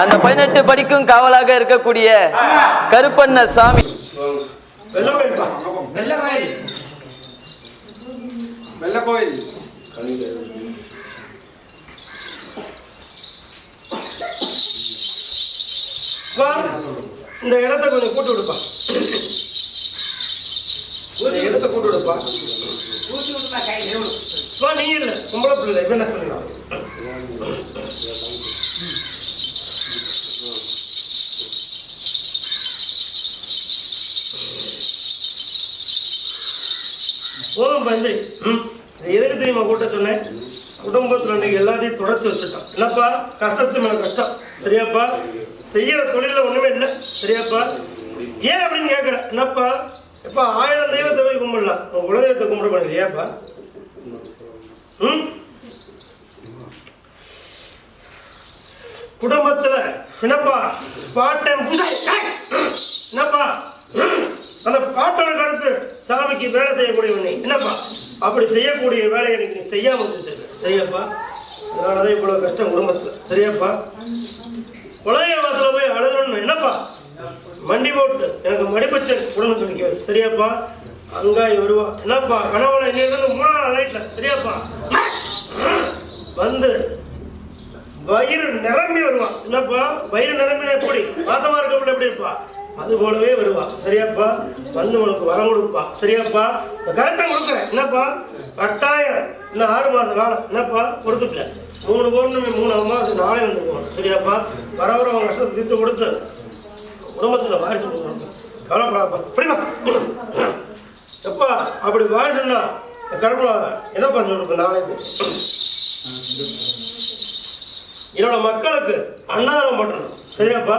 அந்த பதினெட்டு படிக்கும் காவலாக இருக்கக்கூடிய கருப்பண்ண சாமி. இந்த இடத்த கொஞ்சம் கூட்டு விடுப்பா. இடத்த கூட்டு விடுப்பா. அப்பா, நீ இல்லை கும்பல பிள்ளை என்ன சொல்லலாம் போதும் பந்திரி எதுக்கு தெரியுமா கூட்ட சொன்னேன்? குடும்பத்தில் இன்னைக்கு எல்லாத்தையும் தொடச்சி வச்சுட்டான். என்னப்பா? கஷ்டத்து மேல கஷ்டம். சரியாப்பா? செய்யற தொழில ஒண்ணுமே இல்லை. சரியாப்பா? ஏன் அப்படின்னு கேக்குற. என்னப்பா? எப்பா ஆயிரம் தெய்வத்தை போய் கும்பிடலாம். உன் குலதெய்வத்தை கும்பிட பண்ணுறியாப்பா ம்? குடும்பத்துல என்னப்பா? பாட்டன் சாமிக்கு வேலை செய்யக்கூடியவன் நீ என்னப்பா? அப்படி செய்யக்கூடிய வேலையை எனக்கு நீ செய்யாமல் வச்சிருக்க சரியாப்பா? அதனாலதான் இவ்வளவு கஷ்டம் குடும்பத்தில். சரியாப்பா? குலதெய்வ வாசல போய் அழுதணும் என்னப்பா? மண்டி போட்டு எனக்கு மடிப்பச்சன் உடம்பு சொல்லிக்க சரியாப்பா? அங்காய் வருவா என்னப்பா? கனவுல இன்னைக்கு வந்து நாள் நைட்ல சரியாப்பா? வந்து வயிறு நிரம்பி வருவான். என்னப்பா? வயிறு நிரம்பினா எப்படி? வாசமா இருக்கப்புல எப்படி இருப்பா அது போலவே வருவா. சரியாப்பா? வந்து உனக்கு வரம் கொடுப்பா. சரியாப்பா? கரெக்டாக கொடுக்குறேன். என்னப்பா? கட்டாயம். இன்னும் ஆறு மாதம் காலம் என்னப்பா? கொடுத்துட்டேன். மூணு பௌர்ணமி மூணு அமாவாசை நாளை வந்து போகணும். சரியாப்பா? வர வர உங்க கஷ்டத்தை தீர்த்து கொடுத்து குடும்பத்தில் வாரிசு கொடுக்கணும். கவலைப்படாப்பா புரியுமா? எப்பா அப்படி வாரிசுன்னா கருப்பா என்ன பண்ண கொடுப்பேன் நாளைக்கு என்னோட மக்களுக்கு அன்னதானம் பண்ணணும் சரியாப்பா?